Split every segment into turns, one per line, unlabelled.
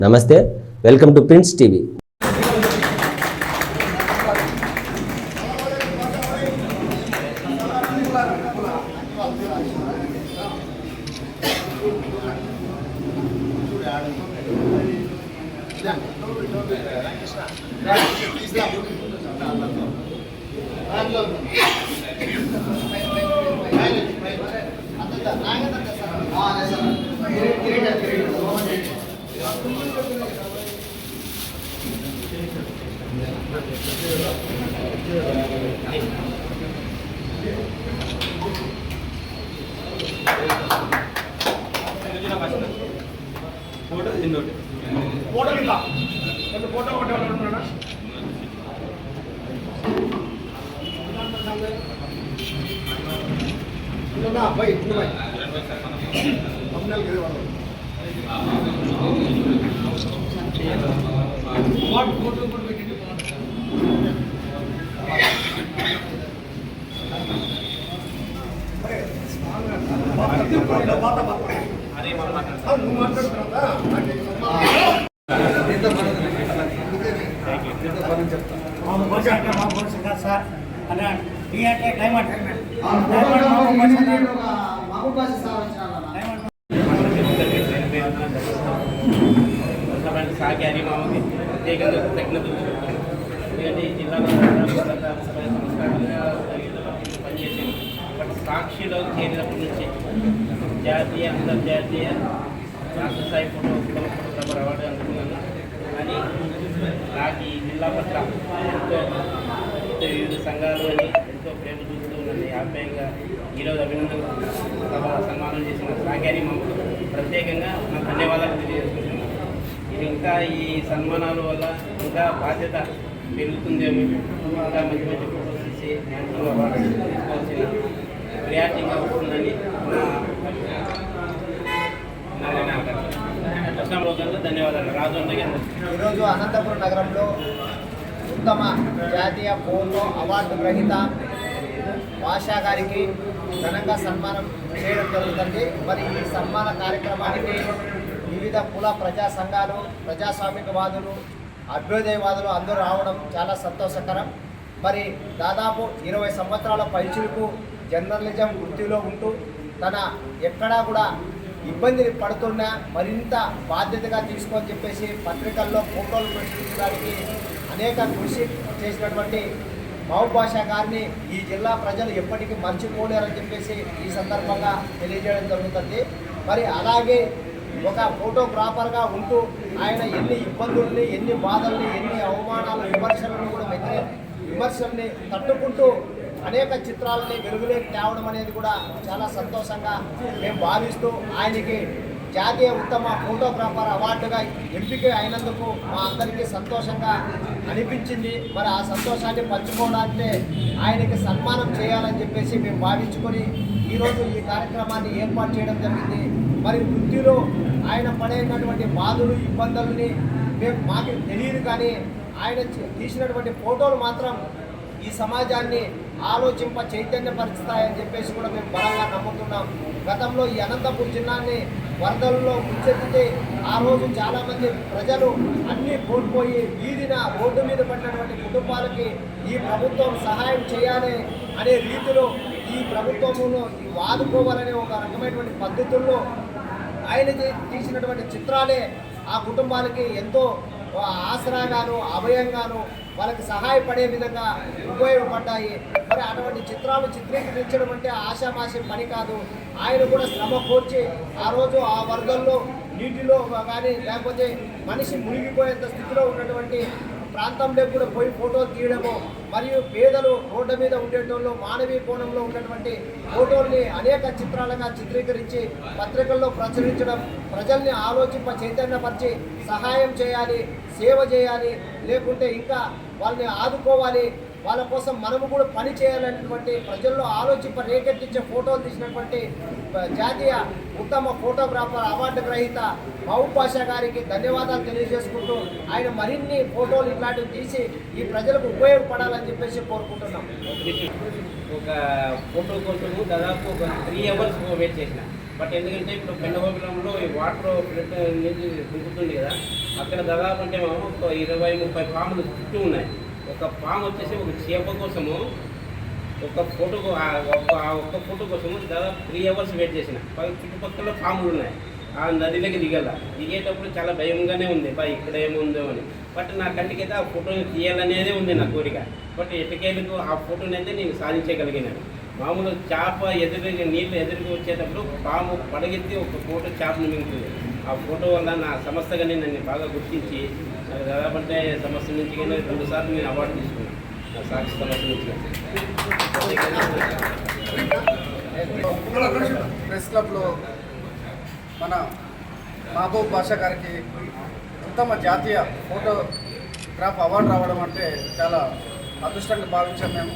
నమస్తే welcome to Prince TV.
Photo తిన్నోటి
photo కింద photo ఒకటి అబ్బాయి ఇప్పుడు అమ్మాయి కదా వాళ్ళు వాట్ ఫోటో కూడా పెట్టిండు నువ్వు మాట్లాడుతున్నావా
మాకు భాష అంటే మా భాష కాదు సార్ అలా టీ అంటే టైం అంటే డైమండ్ మాకు భాష కాదు. డైమండ్
సభ్యులు సాగారి మామకి ప్రత్యేకంగా కృతజ్ఞతలు ఎందుకంటే ఈ జిల్లాలో పనిచేసింది బట్ సాక్షిలో చేరినప్పటి నుంచి జాతీయ అంతర్జాతీయ రాష్ట్ర స్థాయి ఫోటో ఉత్తమ ఫోటోగ్రాఫర్ అవార్డు అందుకున్నాను కానీ నాకు ఈ జిల్లా పట్ల ఎంతో వివిధ సంఘాలు అని ఎంతో ప్రేమ చూస్తూ నన్ను ఆప్యాయంగా ఈరోజు అభినందన సభ సన్మానం చేసిన సాగారి మమ్మల్ని ప్రత్యేకంగా నా ధన్యవాదాలు తెలియజేస్తున్నాను ఇంకా ఈ సన్మానాల వల్ల ఇంకా బాధ్యత పెరుగుతుందేమో ఇంకా మంచి మంచి ఫోటోస్ తీసి తీసుకోవాల్సిన క్రియాటివ్గా వస్తుందని ధన్యవాదాలు. రాజు
ఈరోజు అనంతపురం నగరంలో ఉత్తమ జాతీయ ఫోటో అవార్డు గ్రహీత భాషా గారికి ఘనంగా సన్మానం చేయడం జరుగుతుంది. మరి ఈ సన్మాన కార్యక్రమానికి వివిధ కుల ప్రజా సంఘాలు ప్రజాస్వామికవాదులు అభ్యుదయవాదులు అందరూ రావడం చాలా సంతోషకరం. మరి దాదాపు ఇరవై సంవత్సరాల పైచులకు జర్నలిజం వృత్తిలో ఉంటూ తన ఎక్కడా కూడా ఇబ్బంది పడుతున్నా మరింత బాధ్యతగా తీసుకొని చెప్పేసి పత్రికల్లో ఫోటోలు ప్రచురించడానికి అనేక కృషి చేసినటువంటి మహబూబ్ గారిని ఈ జిల్లా ప్రజలు ఎప్పటికీ మర్చిపోలేరని చెప్పేసి ఈ సందర్భంగా తెలియజేయడం జరుగుతుంది. మరి అలాగే ఒక ఫోటోగ్రాఫర్గా ఉంటూ ఆయన ఎన్ని ఇబ్బందుల్ని ఎన్ని బాధల్ని ఎన్ని అవమానాలు విమర్శలను కూడా వ్యతిరే విమర్శల్ని తట్టుకుంటూ అనేక చిత్రాలని వెలుగులోకి తేవడం అనేది కూడా చాలా సంతోషంగా మేము భావిస్తూ ఆయనకి జాతీయ ఉత్తమ ఫోటోగ్రాఫర్ అవార్డుగా ఎంపిక అయినందుకు మా అందరికీ సంతోషంగా అనిపించింది. మరి ఆ సంతోషాన్ని పంచుకోవడానికి ఆయనకి సన్మానం చేయాలని చెప్పేసి మేము భావించుకొని ఈరోజు ఈ కార్యక్రమాన్ని ఏర్పాటు చేయడం జరిగింది. మరి వృత్తిలో ఆయన పడేటటువంటి బాధలు ఇబ్బందులని మేము మాకు తెలియదు కానీ ఆయన తీసినటువంటి ఫోటోలు మాత్రం ఈ సమాజాన్ని ఆలోచింప చైతన్యపరుస్తాయని చెప్పేసి కూడా మేము బలంగా నమ్ముతున్నాం. గతంలో ఈ అనంతపురం జిల్లాని వరదల్లో ముంచెత్తితే ఆ రోజు చాలామంది ప్రజలు అన్నీ కోల్పోయి వీధిన రోడ్డు మీద పడినటువంటి కుటుంబాలకి ఈ ప్రభుత్వం సహాయం చేయాలి అనే రీతిలో ఈ ప్రభుత్వంలో వాదుకోవాలనే ఒక రకమైనటువంటి పద్ధతుల్లో ఆయన తీసినటువంటి చిత్రాలే ఆ కుటుంబాలకి ఎంతో ఆసరాగాను అభయంగాను వాళ్ళకి సహాయపడే విధంగా ఉపయోగపడ్డాయి. మరి అటువంటి చిత్రాలు చిత్రీకరించడం అంటే ఆశామాషి పని కాదు. ఆయన కూడా శ్రమ కోర్చి ఆ రోజు ఆ వర్గంలో నీటిలో కానీ లేకపోతే మనిషి మునిగిపోయేంత స్థితిలో ఉన్నటువంటి ప్రాంతంలో కూడా పోయి ఫోటోలు తీయడము మరియు పేదలు రోడ్డు మీద ఉండేటోళ్ళు మానవీయ కోణంలో ఉన్నటువంటి ఫోటోల్ని అనేక చిత్రాలుగా చిత్రీకరించి పత్రికల్లో ప్రచురించడం ప్రజల్ని ఆలోచింప చైతన్యపరిచి సహాయం చేయాలి సేవ చేయాలి లేకుంటే ఇంకా వాళ్ళని ఆదుకోవాలి. వాళ్ళ కోసం మనము కూడా పని చేయాలనేటువంటి ప్రజల్లో ఆలోచింప రేకెత్తించే ఫోటోలు తీసినటువంటి జాతీయ ఉత్తమ ఫోటోగ్రాఫర్ అవార్డు గ్రహీత మహబూబ్ పాషా గారికి ధన్యవాదాలు తెలియజేసుకుంటూ ఆయన మరిన్ని ఫోటోలు ఇట్లాంటివి తీసి ఈ ప్రజలకు ఉపయోగపడాలని చెప్పేసి కోరుకుంటున్నాం.
ఒక ఫోటో కోసము దాదాపు ఒక త్రీ అవర్స్ వెయిట్ చేసిన. బట్ ఎందుకంటే ఇప్పుడు పెండగోపురంలో ఈ వాటర్ ఫ్లడ్ నుంచి దిగుతుంది కదా అక్కడ దాదాపు అంటే మేము ఒక ఇరవై ముప్పై పాములు చుట్టూ ఉన్నాయి. ఒక పాము వచ్చేసి ఒక చేప కోసము ఒక ఫోటో ఒక ఆ ఒక్క ఫోటో కోసము దాదాపు త్రీ అవర్స్ వెయిట్ చేసిన. చుట్టుపక్కల పాములు ఉన్నాయి. ఆ నదిలోకి దిగల. దిగేటప్పుడు చాలా భయంగానే ఉంది. బా ఇక్కడ ఏముందో అని. బట్ నా కంటికైతే ఆ ఫోటోని తీయాలనేదే ఉంది నా కోరిక. బట్ ఎటుకేలకు ఆ ఫోటోని అయితే నేను సాధించగలిగినాను మామూలు చేప ఎదురు నీళ్ళు ఎదురుకు వచ్చేటప్పుడు పాము పడగెత్తి ఒక ఫోటో చేపను మింగుతుంది. ఆ ఫోటో వల్ల నా సంస్థగానే నన్ను బాగా గుర్తించి నాకు దాదాపు అంటే సంస్థ నుంచి కానీ రెండు సార్లు నేను అవార్డు తీసుకున్నాను నా సాక్షి సంస్థ నుంచి
ప్రెస్ క్లబ్లో మన మహబూబ్ బాషా గారికి ఉత్తమ జాతీయ ఫోటోగ్రాఫ్ అవార్డు రావడం అంటే చాలా అదృష్టంగా భావించాం మేము.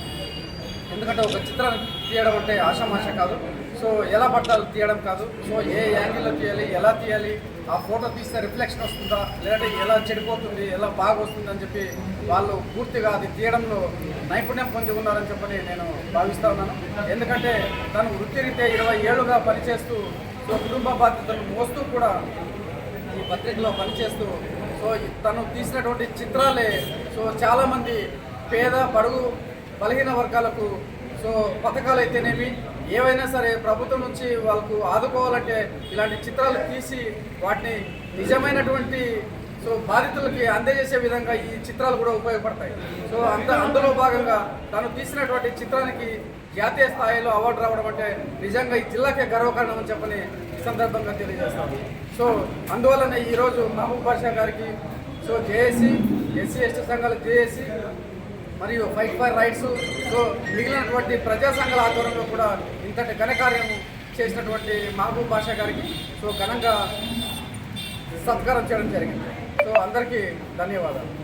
ఎందుకంటే ఒక చిత్రాన్ని తీయడం అంటే ఆశామాష కాదు. సో ఎలా పట్టాలి తీయడం కాదు. సో ఏ యాంగిల్లో తీయాలి ఎలా తీయాలి ఆ ఫోటో తీస్తే రిఫ్లెక్షన్ వస్తుందా లేదంటే ఎలా చెడిపోతుంది ఎలా బాగా వస్తుంది అని చెప్పి వాళ్ళు పూర్తిగా అది తీయడంలో నైపుణ్యం పొంది ఉన్నారని చెప్పని నేను భావిస్తా ఉన్నాను. ఎందుకంటే తను వృత్తిరీత్యా ఇరవై ఏళ్ళుగా పనిచేస్తూ సో కుటుంబ బాధ్యతలు మోస్తూ కూడా ఈ పత్రికలో పనిచేస్తూ సో తను తీసినటువంటి చిత్రాలే సో చాలామంది పేద పడుగు బలహీన వర్గాలకు సో పథకాలు అయితేనేమి ఏవైనా సరే ప్రభుత్వం నుంచి వాళ్ళకు ఆదుకోవాలంటే ఇలాంటి చిత్రాలు తీసి వాటిని నిజమైనటువంటి సో బాధితులకి అందజేసే విధంగా ఈ చిత్రాలు కూడా ఉపయోగపడతాయి. సో అంత అందులో భాగంగా తను తీసినటువంటి చిత్రానికి జాతీయ స్థాయిలో అవార్డు రావడం అంటే నిజంగా ఈ జిల్లాకే గర్వకారణం అని చెప్పని ఈ సందర్భంగా తెలియజేస్తాను. సో అందువలన ఈరోజు మహబూబ్ బాషా గారికి సో జేఏసీ ఎస్సీ ఎస్టీ సంఘాల జేఏసీ మరియు ఫైట్ ఫర్ రైట్స్ సో మిగిలినటువంటి ప్రజా సంఘాల ఆధ్వర్యంలో కూడా ఇంతటి ఘనకార్యం చేసినటువంటి మహబూబ్ బాషా గారికి సో ఘనంగా సత్కారం చేయడం జరిగింది. సో అందరికీ ధన్యవాదాలు.